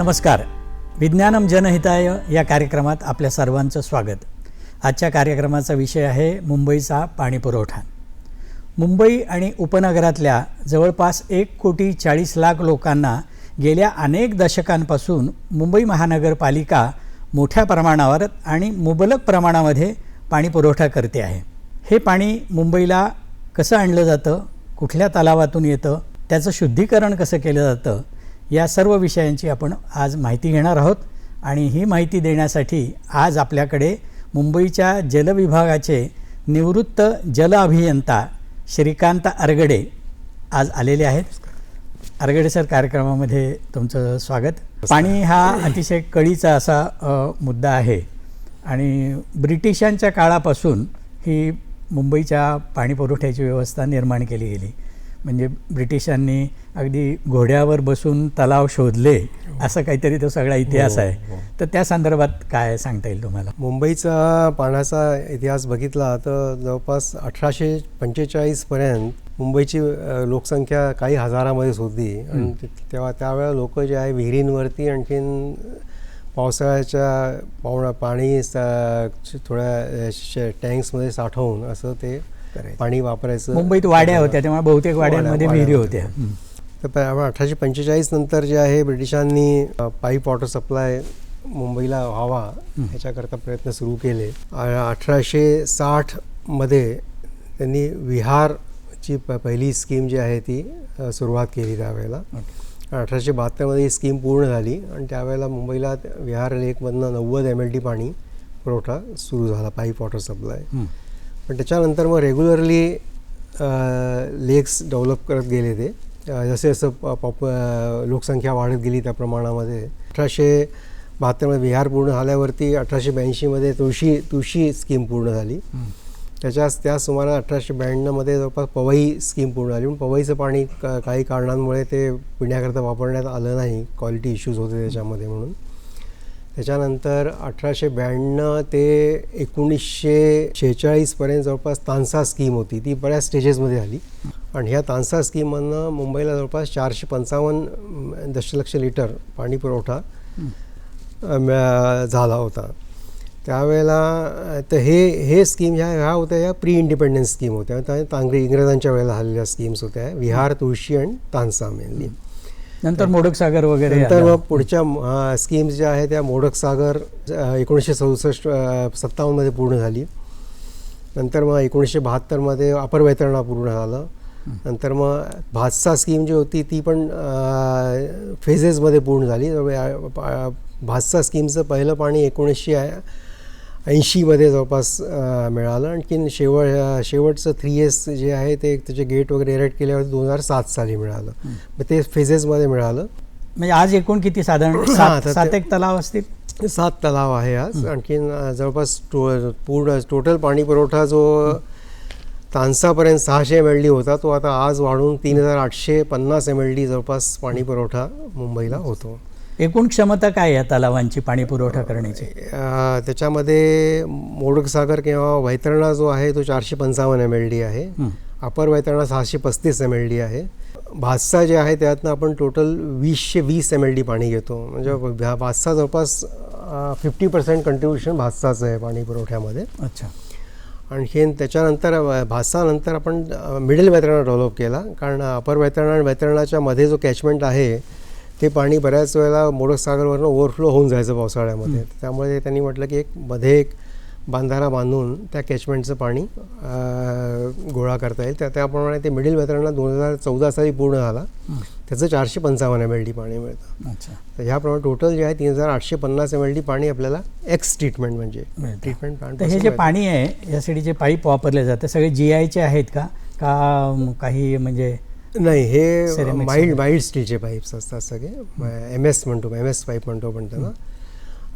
नमस्कार. विज्ञानम जनहिताय या कार्यक्रमात आपल्या सर्वांचं स्वागत. आजच्या कार्यक्रमाचा विषय आहे मुंबईचा पाणीपुरवठा मुंबई आणि उपनगरातल्या जवळपास एक कोटी चाळीस लाख लोकांना गेल्या अनेक दशकांपासून मुंबई महानगरपालिका मोठ्या प्रमाणावर आणि मुबलक प्रमाणामध्ये पाणीपुरवठा करते आहे. हे पाणी मुंबईला कसं आणलं जातं कुठल्या तलावातून येतं त्याचं शुद्धीकरण कसं केलं जातं या सर्व विषयांची आपण आज माहिती घेणार आहोत. आणि ही माहिती देण्यासाठी आज आपल्याकडे मुंबईच्या जलविभागाचे निवृत्त जल अभियंता श्रीकांत अरगडे आज आलेले आहेत. अरगडे सर कार्यक्रमामध्ये तुमचं स्वागत. पाणी हा अतिशय कळीचा असा मुद्दा आहे. आणि ब्रिटिशांच्या काळापासून ही मुंबईच्या पाणी पुरवठ्याची व्यवस्था निर्माण केली गेली. म्हणजे ब्रिटिशांनी अगदी घोड्यावर बसून तलाव शोधले असं काहीतरी तो सगळा इतिहास आहे. तर त्या संदर्भात काय सांगता येईल तुम्हाला? मुंबईचा पाण्याचा इतिहास बघितला तर जवळपास अठराशे पंचेचाळीसपर्यंत मुंबईची लोकसंख्या काही हजारामध्येच होती. आणि तेव्हा त्यावेळेला लोक जे आहे विहिरींवरती आणखीन पावसाळ्याच्या पावणा पाणी थोड्या टँक्समध्ये साठवून असं ते पाणी वापरायचं. मुंबईत वाड्या होत्या तेव्हा बहुतेक वाड्यांमध्ये वाड्या- विहिरी होत्या. तर अठराशे पंचेचाळीस नंतर जे आहे ब्रिटिशांनी पाईप वॉटर सप्लाय मुंबईला व्हावा ह्याच्याकरता प्रयत्न सुरू केले. अठराशे साठमध्ये त्यांनी विहारची प पहिली स्कीम जी आहे ती सुरुवात केली त्यावेळेला. अठराशे बहात्तरमध्ये ही स्कीम पूर्ण झाली आणि त्यावेळेला मुंबईला विहार लेकमधनं नव्वद एम एल टी पाणी पुरवठा सुरू झाला पाईप वॉटर सप्लाय. पण त्याच्यानंतर मग रेग्युलरली लेक्स डेव्हलप करत गेले ते. जसे जसं प- पॉप लोकसंख्या वाढत गेली त्या प्रमाणामध्ये. अठराशे बहात्तरमध्ये विहार पूर्ण झाल्यावरती अठराशे ब्याऐंशीमध्ये तुळशी तुळशी स्कीम पूर्ण झाली. त्याच्याच त्या सुमारे अठराशे ब्याण्णवमध्ये जवळपास पवई स्कीम पूर्ण झाली. पण पवईचं पाणी काही कारणांमुळे ते पिण्याकरता वापरण्यात आलं नाही. क्वालिटी इश्यूज होते त्याच्यामध्ये म्हणून. त्याच्यानंतर अठराशे ब्याण्णव ते एकोणीसशे शेहेचाळीसपर्यंत जवळपास तानसा स्कीम होती. ती बऱ्याच स्टेजेसमध्ये आली आणि ह्या तानसा स्कीममधनं मुंबईला जवळपास चारशे पंचावन्न दशलक्ष लिटर पाणी पुरवठा झाला होता. त्यावेळेला तर हे हे स्कीम ह्या ह्या होत्या या प्री इंडिपेंडन्स स्कीम होत्या. त्या तांगरी इंग्रजांच्या वेळेला हल्लेल्या स्कीम्स होत्या. विहार तुळशी आणि तानसा मेनली नंतर मोडक सागर वगैरे नंतर. मग पुढच्या स्कीम्स ज्या आहेत त्या मोडक सागर एकोणीसशे चौसष्ट सत्तावन्नमध्ये पूर्ण झाली. नंतर मग एकोणीसशे बहात्तरमध्ये अपर वैतरणा पूर्ण झालं. नंतर मग भातसा स्कीम जी होती ती पण फेजेसमध्ये पूर्ण झाली. भातसा स्कीमचं पहिलं पाणी एकोणीसशे ऐंशीमध्ये जवळपास मिळालं. आणखीन शेवट शेवटचं थ्री एस जे आहे ते त्याचे गेट वगैरे इरेक्ट केल्यावर दोन हजार सात साली मिळालं. मग ते फेजेसमध्ये मिळालं. म्हणजे आज एकूण किती साधारण हा, सात एक तलाव असतील? सात तलाव आहे आज. आणखीन जवळपास टो पूर्ण टोटल पाणी पुरवठा जो तानसापर्यंत सहाशे एम एल डी होता तो आता आज वाढून तीन हजार आठशे पन्नास एम एल डी जवळपास पाणी पुरवठा मुंबईला होतो. एकूण क्षमता काय या तलावांची पाणी पुरवठा करण्याची? त्याच्यामध्ये मोडकसागर किंवा वैतरणा जो आहे तो चारशे पंचावन्न एम एल डी आहे. अपर वैतरणा सहाशे पस्तीस एम एल डी आहे. भातसा जे आहे त्यातनं आपण टोटल वीसशे वीस एम एल डी पाणी घेतो. म्हणजे भातसा जवळपास फिफ्टी पर्सेंट कंट्रीब्युशन भातसाचं आहे पाणी पुरवठ्यामध्ये. अच्छा. आणखीन त्याच्यानंतर भासानंतर आपण मिडल वैतरणा डेव्हलप केला. कारण अपर वैतरणा आणि वैतरणाच्या मध्ये जो कॅचमेंट आहे ते पाणी बऱ्याच वेळेला मोडक सागरवरनं ओव्हरफ्लो होऊन जायचं पावसाळ्यामध्ये. त्यामुळे त्यांनी म्हटलं की एक मध्ये एक बांधारा बांधून त्या कॅचमेंटचं पाणी गोळा करता येईल. त्या त्याप्रमाणे ते मिडल वैतरणा दोन हजार चौदा साली पूर्ण झाला. त्याचं चारशे पंचावन्न एम एल डी पाणी मिळतं. अच्छा. तर ह्याप्रमाणे टोटल जे आहे तीन हजार आठशे पन्नास एम एल डी पाणी आपल्याला एक्स ट्रीटमेंट म्हणजे. ट्रीटमेंट प्लांट हे जे पाणी आहे यासाठी जे पाईप वापरले जाते सगळे जी आयचे आहेत का? का काही म्हणजे नाही हे Ceramics माइल्ड वगैरे. माइल्ड स्टीलचे पाईप्स असतात सगळे. एम एस म्हणतो एम एस पाईप म्हणतो आपण त्यांना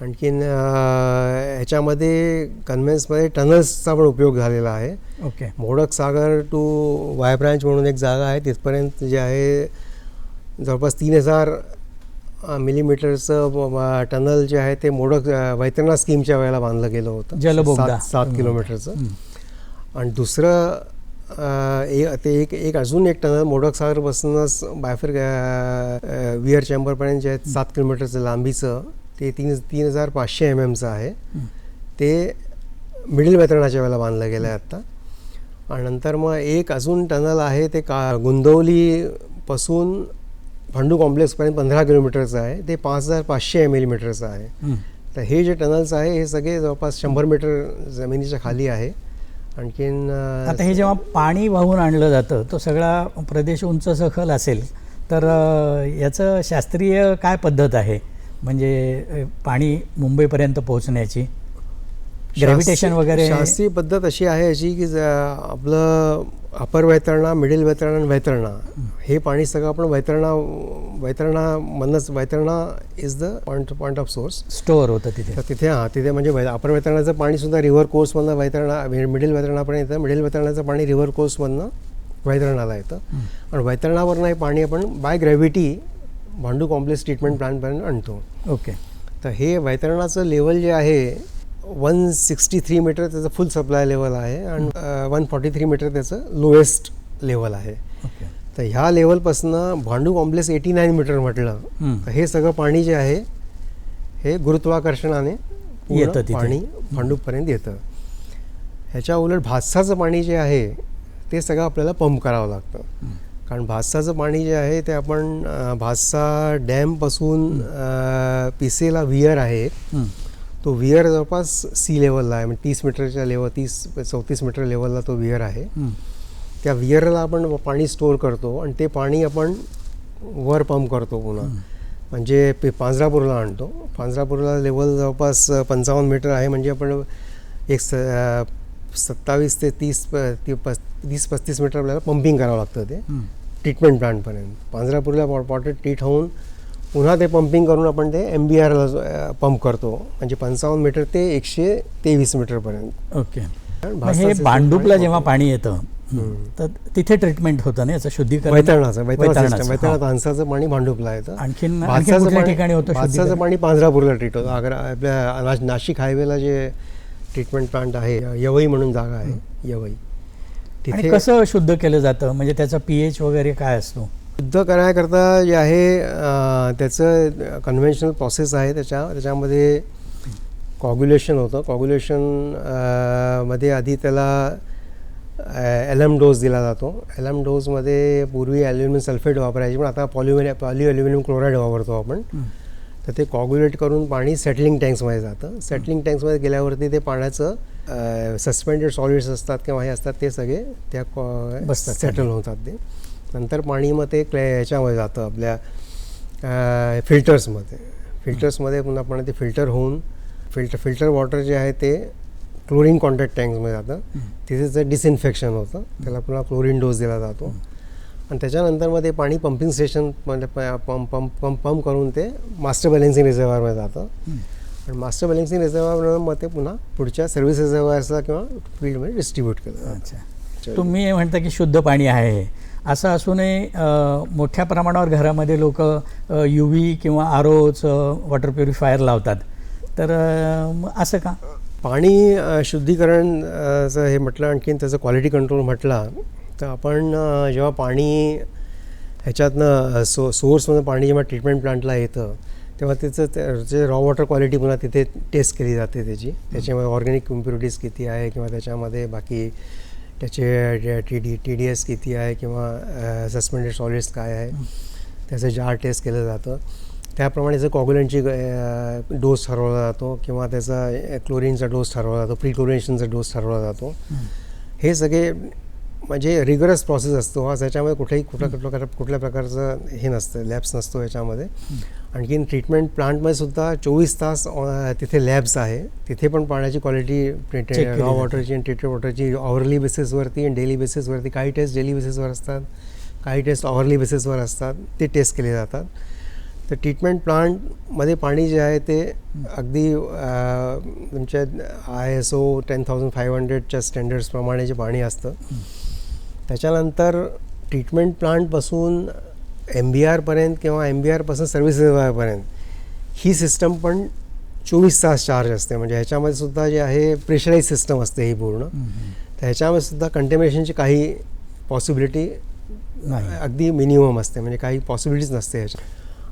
आणखीन अं, ह्याच्यामध्ये कन्व्हेन्समध्ये टनल्सचा पण उपयोग झालेला आहे. Okay. Modak Sagar two Y branch म्हणून एक जागा आहे. तिथपर्यंत जे आहे जवळपास तीन हजार मिलीमीटरचं ब- ब- टनल जे आहे ते मोडक अं, वैतरणा स्कीमच्या वेळेला बांधलं गेलं होतं. जलबोगदा. सात- सात किलोमीटरचं. आणि दुसरं ते एक एक अजून एक टनल मोडक सागरपासूनच बायफर विअर चेंबरपर्यंत जे आहे सात किलोमीटरचं लांबीचं ते तीन तीन हजार पाचशे एम एमचं आहे. ते मिडल वेतरणाच्या वेळेला बांधलं गेलं आहे आत्ता. आणि नंतर मग एक अजून टनल आहे ते का गुंदवलीपासून भांडू कॉम्प्लेक्सपर्यंत पंधरा किलोमीटरचं आहे. ते पाच हजार पाचशे एम मीटरचं आहे. तर हे जे टनल्स आहे हे सगळे जवळपास शंभर मीटर जमिनीच्या खाली आहे. आणखीन आता हे जेव्हा पाणी वाहून आणलं जातं तो सगळा प्रदेश उंच सखल असेल तर याचं शास्त्रीय काय पद्धत आहे? म्हणजे पाणी मुंबईपर्यंत पोहोचण्याची? ग्रॅव्हिटेशन वगैरे शास्त्रीय पद्धत अशी आहे अशी की ज- आपलं अपर वैतरणा मिडल वैतरणा आणि वैतरणा. हे पाणी सगळं आपण वैतरणा वैतरणा म्हणूनच Vaitarna is the point point of source store होतं तिथे. तर तिथे हां तिथे म्हणजे अपर वैतरणाचं पाणी सुद्धा रिव्हर कोर्समधनं वैतरणा मिडल वैतरणापर्यंत येतं. मिडल वैतरणाचं पाणी रिव्हर कोर्समधनं वैतरणाला येतं. आणि वैतरणावरनं हे पाणी आपण by gravity Bhandup complex treatment प्लांटपर्यंत आणतो. ओके तर हे वैतरणाचं लेवल जे आहे वन सिक्स्टी थ्री मीटर त्याचं फुल सप्लाय लेवल आहे आणि वन फॉर्टी थ्री मीटर त्याचं लोएस्ट लेवल आहे. तर ह्या लेवलपासनं भांडू कॉम्प्लेक्स एटी नाईन मीटर म्हटलं. हं. तर हे सगळं पाणी जे आहे हे गुरुत्वाकर्षणाने येतं. पाणी भांडूपपर्यंत येतं. ह्याच्या उलट भातसाचं पाणी जे आहे ते सगळं आपल्याला पंप करावं लागतं. कारण भातसाचं पाणी जे आहे ते आपण भातसा डॅमपासून पिसेला वियर आहे. तो वियर जवळपास सी लेवलला आहे. म्हणजे तीस मीटरच्या लेवल तीस चौतीस मीटर लेवलला तो वियर आहे. त्या वियरला आपण पाणी स्टोअर करतो आणि ते पाणी आपण वर पंप करतो पुन्हा. म्हणजे पे पांजरापूरला आणतो. पांजरापूरला लेवल जवळपास पंचावन्न मीटर आहे. म्हणजे आपण एक स सत्तावीस ते तीस प- ती पस तीस पस्तीस मीटर आपल्याला पंपिंग करावं लागतं ते. ट्रीटमेंट प्लांटपर्यंत. पांजरापूरला पॉ पॉटेड ट्रीट होऊन पुन्हा ते पंपिंग करून आपण ते एम बी आरला पंप करतो. म्हणजे पंचावन्न मीटर ते एकशे तेवीस मीटरपर्यंत ओके. हे भांडूपला जेव्हा. पाणी येतं तर तिथे ट्रीटमेंट होतं ना याचं शुद्धीकरण? वैतरणाचं हा. तानसाचं पाणी भांडूपला येतं. आणखीन ठिकाणी होतं शुद्धीकरण? पाणी पांजरापूरला ट्रीट होतं. आग्रा आपल्या नाशिक हायवेला जे ट्रीटमेंट प्लांट आहे यवई म्हणून जागा आहे यवई. तिथे कसं शुद्ध केलं जातं? म्हणजे त्याचा पीएच वगैरे काय असतो? शुद्ध करण्याकरता जे आहे त्याचं कन्व्हेन्शनल प्रोसेस आहे. त्याच्या त्याच्यामध्ये कॉग्युलेशन होतं. कॉग्युलेशनमध्ये आधी त्याला एल एम डोस दिला जातो. एल एम डोसमध्ये पूर्वी ॲल्युमिनियम सल्फेट वापरायचे पण आता पॉल्युमिन पॉली ॲल्युमिनियम क्लोराईड वापरतो आपण. तर ते कॉग्युलेट करून पाणी सेटलिंग टँक्समध्ये जातं. सेटलिंग टँक्समध्ये गेल्यावरती ते पाण्याचं सस्पेंडेड सॉलिड्स असतात किंवा हे असतात ते सगळे त्या बसतात. सेटल होतात ते. नंतर पाणी मग ते क्लॅ ह्याच्यामध्ये जातं आपल्या फिल्टर्समध्ये. फिल्टर्समध्ये पुन्हा पण ते फिल्टर होऊन फिल्टर फिल्टर वॉटर जे आहे ते क्लोरीन कॉन्टॅक्ट टँक्समध्ये जातं. तिथे त्याचं डिसइन्फेक्शन होतं त्याला पुन्हा क्लोरीन डोस दिला जातो. आणि त्याच्यानंतर मग ते पाणी पंपिंग स्टेशन म्हणजे पंप पंप पंप पंप करून ते मास्टर बॅलेन्सिंग रिझर्वरमध्ये जातं. आणि मास्टर बॅलेन्सिंग रिझर्वरवर मग ते पुन्हा पुढच्या सर्व्हिस रिझर्वरला किंवा फील्डमध्ये डिस्ट्रीब्यूट केलं अच्छा. तुम्ही म्हणता की शुद्ध पाणी आहे. असं असूनही मोठ्या प्रमाणावर घरामध्ये लोक यू व्ही किंवा आर ओचं वॉटर प्युरिफायर लावतात. तर मग असं का? पाणी शुद्धीकरणचं शुद्धीकरण हे म्हटलं आणखीन त्याचं क्वालिटी कंट्रोल म्हटला तर आपण जेव्हा पाणी ह्याच्यातनं सो सोर्समधून पाणी जेव्हा ट्रीटमेंट प्लांटला येतं तेव्हा त्याचं त्याचे रॉ वॉटर क्वालिटी पुन्हा तिथे टेस्ट केली जाते त्याची. त्याच्यामध्ये ऑर्गॅनिक इम्प्युरिटीज किती आहे किंवा त्याच्यामध्ये बाकी त्याचे T D T D S किती आहे किंवा सस्पेंडेड सॉलिड्स काय आहे त्याचं जार टेस्ट केलं जातं. त्याप्रमाणे जर कॉग्युलंटची डोस ठरवला जातो किंवा त्याचा क्लोरीनचा डोस ठरवला जातो प्री क्लोरिनेशनचा डोस ठरवला जातो. हे सगळे म्हणजे रिगरस प्रोसेस असतो हा त्याच्यामध्ये कुठेही कुठल्या कुठल्या कुठल्या प्रकारचं हे नसतं लॅब्स नसतो याच्यामध्ये. आणखीन ट्रीटमेंट प्लांटमध्ये सुद्धा चोवीस तास तिथे लॅब्स आहे. तिथे पण पाण्याची क्वालिटी रॉ. वॉटरची आणि ट्रीटेड वॉटरची ऑवरली बेसिसवरती आणि डेली बेसिसवरती काही टेस्ट डेली बेसिसवर असतात काही टेस्ट ऑवरली बेसिसवर असतात. ते टेस्ट केले जातात. तर ट्रीटमेंट प्लांटमध्ये पाणी जे आहे ते अगदी तुमच्या I S O ten thousand five हंड्रेडच्या स्टँडर्ड्सप्रमाणे जे पाणी असतं. त्याच्यानंतर ट्रीटमेंट प्लांटपासून एम बी आरपर्यंत किंवा एम बी आरपासून सर्व्हिस पर्यंत ही सिस्टम पण चोवीस तास चार्ज असते. म्हणजे ह्याच्यामध्ये सुद्धा जे आहे प्रेशराईज सिस्टम असते ही पूर्ण. तर ह्याच्यामध्ये सुद्धा कंटेमिनेशनची काही पॉसिबिलिटी. अगदी मिनिमम असते. म्हणजे काही पॉसिबिलिटीज नसते ह्याच्या.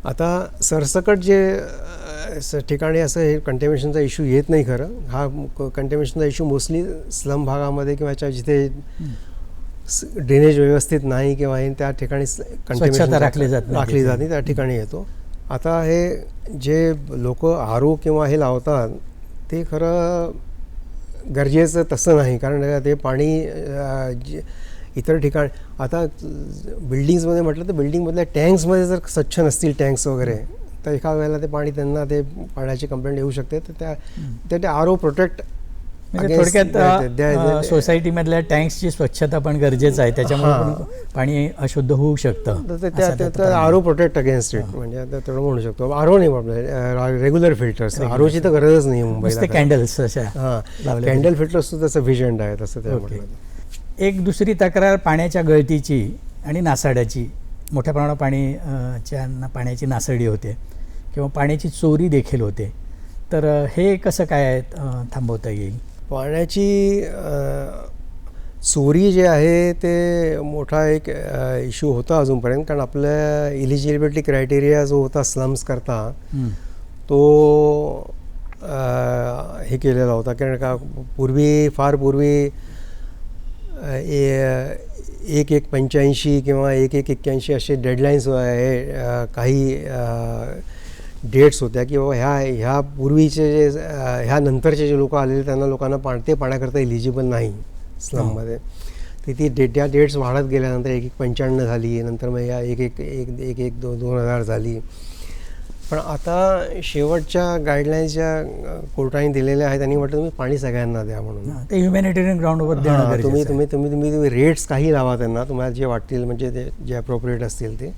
आता सरसकट जे ठिकाणी असं हे कंटेमिनेशनचा इश्यू येत नाही खरं. हा कंटेमिनेशनचा इश्यू मोस्टली स्लम भागामध्ये किंवा जिथे ड्रेनेज व्यवस्थित नाही किंवा हे त्या ठिकाणी contamination राखली जात राखली. जात नाही त्या ठिकाणी येतो. आता हे जे लोक आरो किंवा हे लावतात ते खरं गरजेचं तसं नाही. कारण ते पाणी इतर ठिकाण आता बिल्डिंग्समध्ये म्हटलं तर बिल्डिंगमधल्या टँक्समध्ये जर स्वच्छ नसतील टँक्स वगैरे तर एका वेळेला ते पाणी त्यांना ते पाण्याची कंप्लेंट येऊ शकते. तर त्या ते- ते आरो प्रोटेक्ट म्हणजे थोडक्यात सोसायटीमधल्या टँक्सची स्वच्छता पण गरजेचं आहे. त्याच्यामुळे. पण अशुद्ध होऊ शकतं. त्याचा. आरो प्रोटेक्ट अगेन्स्ट इट म्हणजे तेवढं म्हणू शकतो. आरो नाही आपलं रेग्युलर फिल्टर्स आरोची तर गरजच नाही मुंबईला कॅन्डल्स अशा हां. कॅन्डल फिल्टर्स सुद्धा सफिशियंट आहे तसं एक दुसरी तक्रार पाण्याच्या गळतीची आणि नासाड्याची. मोठ्या प्रमाणात पाणी च्या पाण्याची नासडी होते. किंवा पाण्याची चोरी देखील होते. तर हे कसं काय थांबवता येईल? पाण्याची चोरी जे आहे ते मोठा एक इश्यू होता अजूनपर्यंत कारण आपल्या इलिजिबिलिटी क्रायटेरिया जो होता स्लम्स करता हं. तो हे केलेला होता कारण का पूर्वी फार पूर्वी एक एक पंच्याऐंशी किंवा एक एक एक्क्याऐंशी असे डेडलाईन्स आहे अ, काही डेट्स होत्या की बाबा ह्या ह्या पूर्वीचे जे ह्या नंतरचे जे लोक आलेले त्यांना लोकांना पा ते पाण्याकरता इलिजिबल नाही स्लममध्ये तर ती डेट त्या डेट्स वाढत गेल्यानंतर एक एक पंच्याण्णव झाली नंतर मग या एक एक एक एक एक दो दोन हजार झाली. पण आता शेवटच्या गाईडलाईन्स ज्या कोर्टाने दिलेल्या आहेत त्यांनी म्हटलं तुम्ही पाणी सगळ्यांना द्या म्हणून. हां, ते ह्युमॅनिटेरियन ग्राउंडवर हां, आहे. तुम्ही तुम्ही तुम्ही तुम्ही रेट्स काही लावा त्यांना तुम्हाला जे वाटतील म्हणजे ते जे अप्रोप्रिएट असतील ते.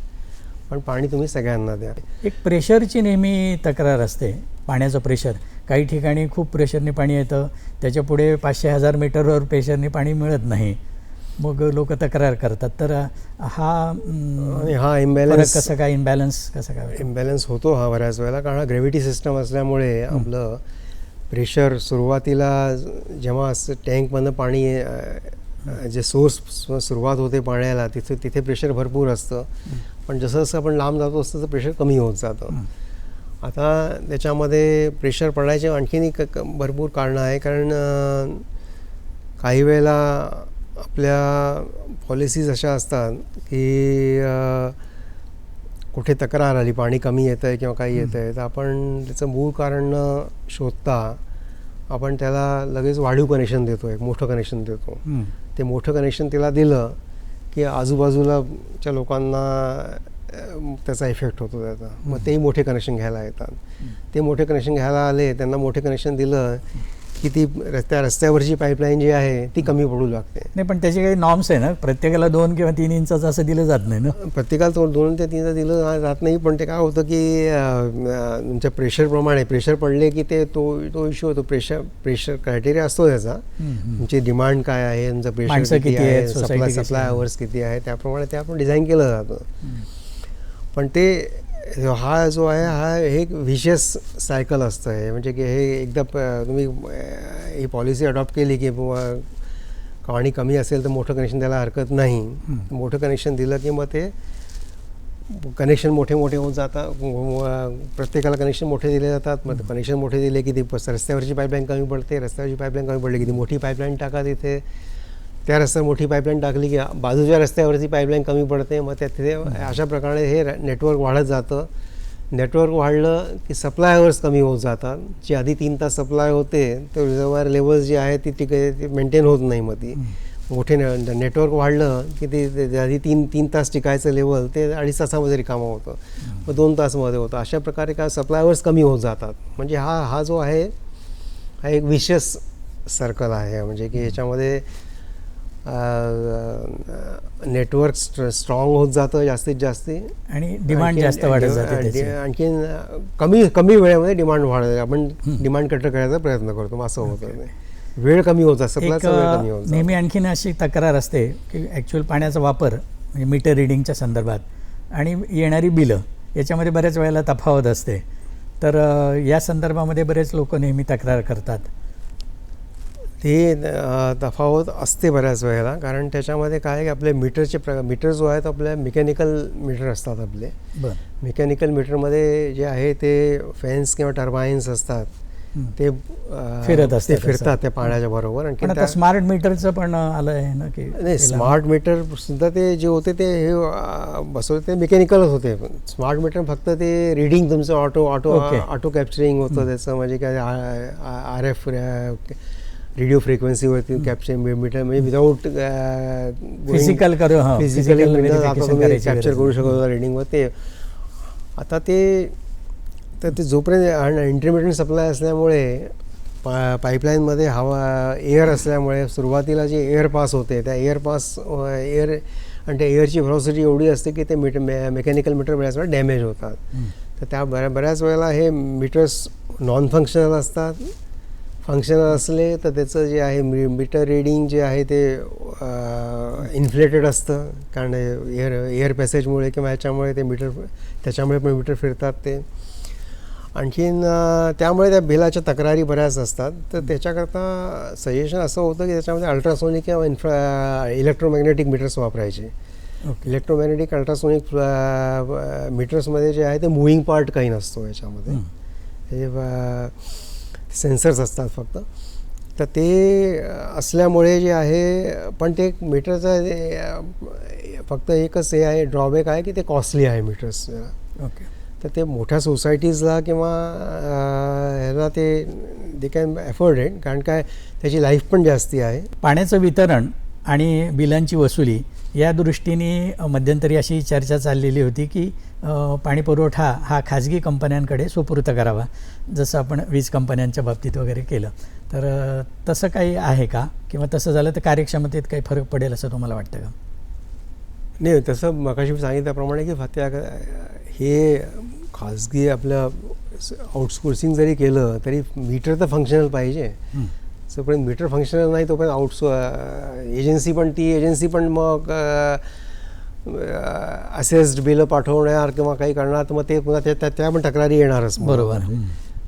पण पाणी तुम्ही सगळ्यांना द्या. एक प्रेशरची नेहमी तक्रार असते पाण्याचं प्रेशर. काही ठिकाणी खूप प्रेशरने पाणी येतं त्याच्या पुढे पाचशे हजार मीटरवर प्रेशरने पाणी मिळत नाही. मग लोक तक्रार करतात. तर हा हा इम्बॅलन्स कसं काय इम्बॅलन्स कसं काय इम्बॅलन्स होतो हा बऱ्याच वेळेला. कारण हा ग्रेव्हिटी सिस्टम असल्यामुळे आपलं प्रेशर सुरुवातीला जेव्हा असं टँकमधनं पाणी जे सोर्स सुरुवात होते पाण्याला तिथे तिथे प्रेशर भरपूर असतं. पण जसं जसं आपण लांब जातो तसं तसं प्रेशर कमी होत जातं. आता त्याच्यामध्ये प्रेशर पडायचे आणखीन एक भरपूर कारणं आहे. कारण काही वेळेला आपल्या पॉलिसीज अशा असतात की कुठे तक्रार आली पाणी कमी येतं आहे किंवा काही येतं आहे तर आपण त्याचं मूळ कारण न शोधता आपण त्याला लगेच वाढीव कनेक्शन देतो एक मोठं कनेक्शन देतो. ते मोठं कनेक्शन तिला दिलं की आजूबाजूलाच्या लोकांना त्याचा इफेक्ट होतो त्याचा. मग तेही मोठे कनेक्शन घ्यायला येतात. ते मोठे कनेक्शन घ्यायला आले त्यांना मोठे कनेक्शन दिलं की ती रस्त्या रस्त्यावरची पाईपलाईन जी आहे ती कमी पडू लागते. नाही पण त्याचे काही नॉर्म्स आहे ना? प्रत्येकाला दोन किंवा तीन इंचाचं असं दिलं जात नाही ना? प्रत्येकाला दोन ते तीनदा दिलं जात नाही पण ते काय होतं की तुमच्या प्रेशरप्रमाणे प्रेशर पडले की ते तो तो इश्यू होतो. प्रेशर प्रेशर क्रायटेरिया असतो त्याचा. तुमची डिमांड काय आहे तुमचं प्रेशर किती आहे सप्लाय सप्लाय किती आहे. त्याप्रमाणे ते आपण डिझाईन केलं जातं. पण ते हा जो आहे हा हे एक विशेष सायकल असतं हे. म्हणजे की हे एकदा प- तुम्ही ही पॉलिसी अडॉप्ट केली की पाणी कमी असेल तर मोठं कनेक्शन द्यायला हरकत नाही. मोठं कनेक्शन दिलं की मग ते कनेक्शन मोठे मोठे होत जातात. प्रत्येकाला कनेक्शन मोठे दिले जातात. मग कनेक्शन मोठे दिले की ती रस्त्यावरची पाईपलाईन कमी पडते रस्त्यावरची पाईपलाईन कमी पडली की ती मोठी पाईपलाईन टाका तिथे. त्या रस्त्यावर मोठी पाईपलाईन टाकली की बाजूच्या रस्त्यावरची पाईपलाईन कमी पडते. मग त्या तिथे अशा प्रकारे हे नेटवर्क वाढत जातं. नेटवर्क वाढलं की सप्लाय आवर्स कमी होत जातात. जी आधी तीन तास सप्लाय होते तर रिझर्वायर लेवल जी आहे ती ती काही- ती मेंटेन होत नाही मग ती. मोठे ने- नेटवर्क वाढलं की ते आधी तीन तीन तास टिकायचं लेवल ते अडीच तासामध्ये रिकामं होतं. मग दोन तासमध्ये होतं. अशा प्रकारे काय सप्लाय आवर्स कमी होत जातात. म्हणजे हा हा जो आहे हा एक विशेष सर्कल आहे. म्हणजे की ह्याच्यामध्ये नेटवर्क स्ट्रॉंग होत जातं जास्तीत जास्ती. आणि डिमांड जास्त वाढत जाते. आणखीन कमी कमी वेळेमध्ये डिमांड वाढत आपण डिमांड कटर करायचा प्रयत्न करतो असं होतं. वेळ कमी होता होत नेहमी आणखीन अशी तक्रार असते की ॲक्च्युअल पाण्याचा वापर म्हणजे मीटर रिडिंगच्या संदर्भात आणि येणारी बिलं याच्यामध्ये बऱ्याच वेळेला तफावत असते. तर या संदर्भामध्ये बरेच लोक नेहमी तक्रार करतात. ते तफावत असते बऱ्याच वेळेला. कारण त्याच्यामध्ये काय की आपले मीटरचे प्र मीटर जो आहे तो आपल्या मेकॅनिकल मीटर असतात आपले. मेकॅनिकल मीटरमध्ये जे आहे ते फॅन्स किंवा टर्बाईन्स असतात. ते फिरत ते असतात फिरतात. त्या पाण्याच्या बरोबर. आणखी स्मार्ट मीटरचं पण आलं आहे ना की नाही स्मार्ट मीटर सुद्धा ते जे होते ते हे बसवले ते मेकॅनिकलच होते. स्मार्ट मीटर फक्त ते रिडिंग तुमचं ऑटो ऑटो. ऑटो कॅप्चरिंग होतं त्याचं. म्हणजे काय आर एफ रेडिओ फ्रिक्वेन्सीवरती कॅप्चर मीटर म्हणजे विदाऊट करू- फिजिकली करायची कॅप्चर करू. शकत होता रिडिंगवर ते आता ते तर ते जोपर्यंत इंटरमिडियंट सप्लाय असल्यामुळे पा पाईपलाईनमध्ये हवा एअर असल्यामुळे सुरुवातीला जे एअर पास होते त्या एअर पास एअर आणि त्या एअरची व्हॉसिटी एवढी असते की ते मीटर मे मेकॅनिकल मीटर बऱ्याच वेळा डॅमेज होतात. तर त्या बऱ्या बऱ्याच वेळेला हे मीटर्स नॉन फंक्शनल असतात. फंक्शनल असले तर त्याचं जे आहे मी मीटर रिडिंग जे आहे ते इन्फ्लेटेड असतं. कारण एअर एअर पॅसेजमुळे किंवा ह्याच्यामुळे ते मीटर त्याच्यामुळे पण मीटर फिरतात ते. आणखीन त्यामुळे त्या बिलाच्या तक्रारी बऱ्याच असतात. तर त्याच्याकरता सजेशन असं होतं की त्याच्यामध्ये अल्ट्रासोनिक किंवा इन्फ्रा इलेक्ट्रोमॅग्नेटिक मीटर्स वापरायचे. इलेक्ट्रोमॅग्नेटिक अल्ट्रासोनिक मीटर्समध्ये जे आहे ते मुव्हिंग पार्ट काही नसतो याच्यामध्ये. सेन्सर्स असतात फक्त. तर ते असल्यामुळे जे आहे पण ते मीटरचं फक्त एकच हे आहे ड्रॉबॅक आहे की ते कॉस्टली आहे मीटर्स. ओके तर ते मोठ्या सोसायटीजला किंवा ह्याला ते दे कॅन अफोर्ड इट कारण काय त्याची लाईफ पण जास्ती आहे. पाण्याचं वितरण आणि बिलांची वसुली या दृष्टीने मध्यंतरी अशी चर्चा चाललेली होती की पाणी पुरवठा हा खाजगी कंपन्यांकडे सुपूर्त करावा जसं आपण वीज कंपन्यांच्या बाबतीत वगैरे केलं. तर तसं काही आहे का? किंवा तसं झालं तर कार्यक्षमतेत काही फरक पडेल असं तुम्हाला वाटतं का? नाही तसं मगाशी सांगितल्याप्रमाणे की त्या हे खाजगी आपलं आउटसोर्सिंग जरी केलं तरी मीटर तर फंक्शनल पाहिजे. जोपर्यंत मीटर फंक्शनल नाही तोपर्यंत आउटसो एजन्सी पण ती एजन्सी पण मग असेस्ड बिलं पाठवणार किंवा काही करणार तर मग ते पुन्हा त्या- त्या पण तक्रारी येणारच. बरोबर.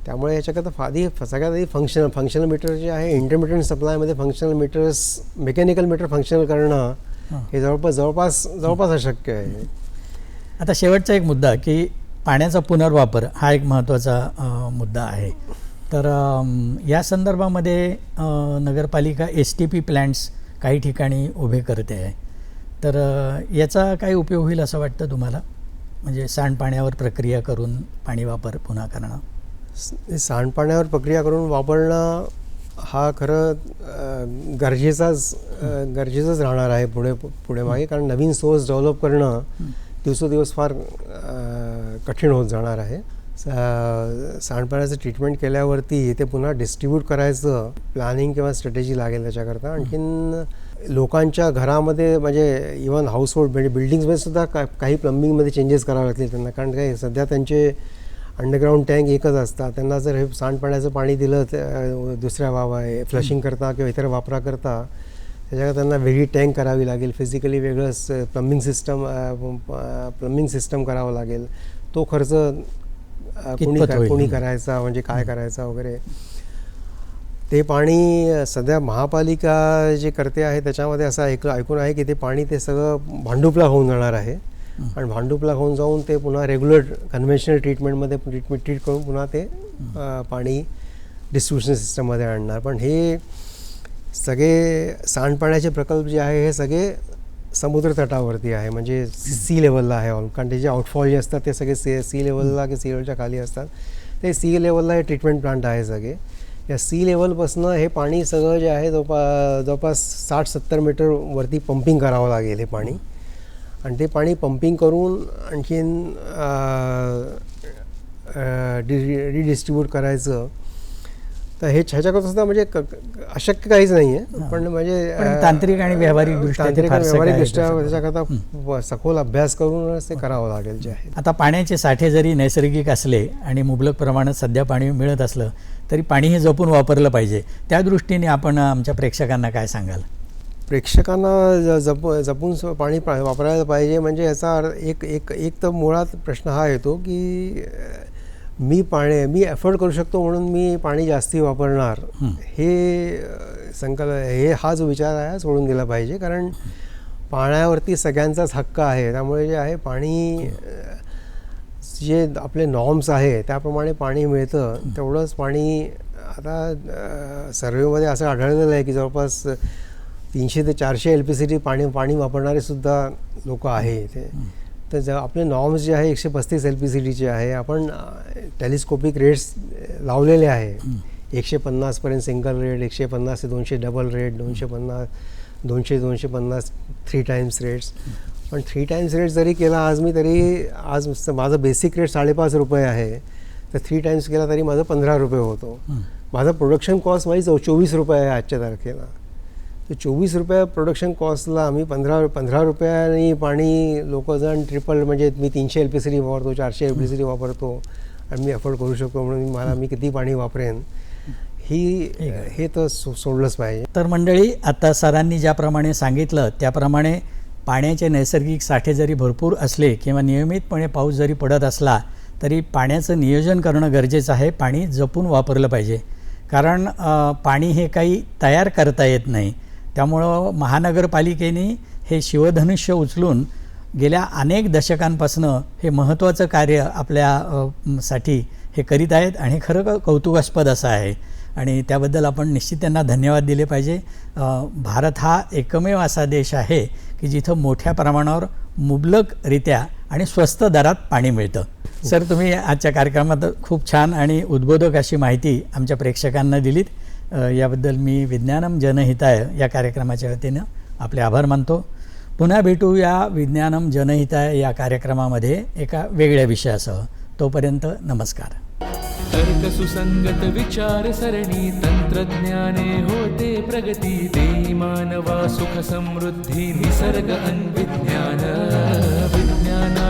त्यामुळे याच्याकरता आधी सगळ्यात आधी फंक्शनल फंक्शनल मीटर जे आहे intermediate सप्लायमध्ये functional meters mechanical meter functional करणं हां. जवळपास जवळपास जवळपास अशक्य आहे आता शेवटचा एक मुद्दा की पाण्याचा पुनर्वापर हा एक महत्त्वाचा मुद्दा आहे तर या संदर्भामध्ये नगरपालिका एस टी पी प्लॅन्ट्स काही ठिकाणी उभे करते. आहे तर याचा काय उपयोग होईल असं वाटतं तुम्हाला? म्हणजे सांडपाण्यावर प्रक्रिया करून पाणी वापर पुन्हा करणं. सांडपाण्यावर प्रक्रिया करून वापरणं हा खरं गरजेचाच गरजेचंच राहणार आहे पुढे पुढे मागे. कारण नवीन सोर्स डेव्हलप करणं दिवसोदिवस फार कठीण होत जाणार आहे. सा- सांडपाण्याचं ट्रीटमेंट केल्यावरती ते पुन्हा डिस्ट्रीब्यूट करायचं प्लॅनिंग किंवा स्ट्रॅटेजी लागेल त्याच्याकरता. आणखीन लोकांच्या घरामध्ये म्हणजे इवन हाऊस होल्ड म्हणजे बिल्डिंग्समध्ये सुद्धा का काही प्लंबिंगमध्ये चेंजेस करावे लागतील त्यांना. कारण काय सध्या त्यांचे अंडरग्राऊंड टँक एकच असतात. त्यांना जर हे सांडपाण्याचं पाणी दिलं ते, अ, दुसऱ्या वावा फ्लशिंग करता किंवा इतर वापराकरता त्याच्यात त्यांना वेगळी टँक करावी लागेल. फिजिकली वेगळं प्लंबिंग सिस्टम प्लंबिंग सिस्टम करावं लागेल. तो खर्च कोणी करायचा म्हणजे काय करायचा वगैरे. ते पाणी सध्या महापालिका जे करते आहे त्याच्यामध्ये असं ऐक ऐकून आहे की ते पाणी ते सगळं भांडुपला होऊन जाणार आहे. आणि भांडूपला होऊन जाऊन ते पुन्हा रेग्युलर कन्व्हेन्शनल ट्रीटमेंटमध्ये ट्रीटमेंट ट्रीट करून पुन्हा ते पाणी डिस्ट्रीब्युशन सिस्टममध्ये आणणार. पण हे सगळे सांडपाण्याचे प्रकल्प जे आहे हे सगळे समुद्र तटावरती आहे म्हणजे सी लेवलला आहे ऑल कारण त्याचे आउटफॉल जे असतात ते सगळे सी सी लेवलला की सी लेवलच्या खाली असतात. ते सी लेवलला हे ट्रीटमेंट प्लांट आहे सगळे. या सी लेवलपासनं हे पाणी सगळं जे आहे जवळपास जवळपास साठ सत्तर मीटरवरती पंपिंग करावं लागेल हे पाणी. आणि ते पाणी पंपिंग करून आणखीन रिडिस्ट्रीब्यूट करायचं. तर हे ह्याच्याकरता सुद्धा म्हणजे अशक्य काहीच नाही आहे पण म्हणजे तांत्रिक आणि काय व्यावहारिकदृष्ट्या त्याचं- त्याच्याकरता सखोल अभ्यास करूनच ते करावं लागेल जे आहे. आता पाण्याचे साठे जरी नैसर्गिक असले आणि मुबलक प्रमाणात सध्या पाणी मिळत असलं तरी पाणी हे जपून वापरलं पाहिजे. त्या दृष्टीने आपण आमच्या प्रेक्षकांना काय सांगाल? प्रेक्षकांना ज- जप जपून पाणी वापरायला पाहिजे. म्हणजे याचा अर्थ एक एक एक तर मुळात प्रश्न हा येतो की मी पाणी मी एफर्ट करू शकतो म्हणून मी पाणी जास्ती वापरणार. हं. संकल्प हे हा जो विचार आहे सोडून दिला पाहिजे. कारण पाण्यावरती सगळ्यांचाच हक्क आहे. त्यामुळे जे आहे पाणी जे आपले नॉर्म्स आहे त्याप्रमाणे पाणी मिळतं. तेवढंच पाणी आता सर्वेमध्ये असं आढळलेलं आहे की जवळपास तीनशे ते चारशे एल पी सी टी पाणी पाणी वापरणारे सुद्धा लोक आहे. इथे तर ज आपले नॉर्म्स जे आहे एकशे पस्तीस एल पी सी टीचे आहे आपण टेलिस्कोपिक रेट्स लावलेले आहे. एकशे पन्नासपर्यंत सिंगल रेट एकशे पन्नास ते दोनशे डबल रेट दोनशे पन्नास दोनशे दोनशे पन्नास थ्री टाइम्स रेट्स पण थ्री टाइम्स रेट जरी केला आज मी तरी आज माझं बेसिक रेट साडेपाच रुपये आहे. तर थ्री टाइम्स केला तरी माझं पंधरा रुपये होतो. माझा प्रोडक्शन कॉस्ट माझी चौ चोवीस रुपये आहे आजच्या तारखेला. तर चोवीस रुपये प्रोडक्शन कॉस्टला आम्ही पंधरा पंधरा रुपयानी पाणी लोक जण ट्रिपल म्हणजे मी तीनशे एल पी सी टी वापरतो चारशे एल पी सी टी वापरतो. आणि मी अफोर्ड करू शकतो म्हणून मला मी किती पाणी वापरेन. ही हे तर सो सोडलंच पाहिजे. तर मंडळी आता सरांनी ज्याप्रमाणे सांगितलं त्याप्रमाणे पाण्याचे नैसर्गिक साठे जरी भरपूर असले किंवा नियमितपणे पाऊस जरी पडत असला तरी पाण्याचं नियोजन करणं गरजेचं आहे. पाणी जपून वापरलं पाहिजे. कारण पाणी हे काही तयार करता येत नाही. त्यामुळं महानगरपालिकेने हे शिवधनुष्य उचलून गेल्या अनेक दशकांपासनं हे महत्त्वाचं कार्य आपल्या साठी हे करीत आहेत आणि खरं क- कौतुकास्पद असं आहे. आणि त्याबद्दल आपण निश्चित त्यांना धन्यवाद दिले पाहिजे. भारत हा एकमेव असा देश आहे की जिथं मोठ्या प्रमाणावर मुबलकरित्या आणि स्वस्त दरात पाणी मिळतं. सर तुम्ही आजच्या कार्यक्रमात खूप छान आणि उद्बोधक अशी माहिती आमच्या प्रेक्षकांना दिलीत. याबद्दल मी विज्ञानम जनहिताय या कार्यक्रमाच्या वतीनं आपले आभार मानतो. पुन्हा भेटू या विज्ञानम जनहिताय या कार्यक्रमामध्ये एका वेगळ्या विषयासह. तोपर्यंत नमस्कार. तर्कसुसंगत विचार सरणी तंत्रज्ञाने होते प्रगती देई मानवा सुख समृद्धी निसर्ग अन्विज्ञान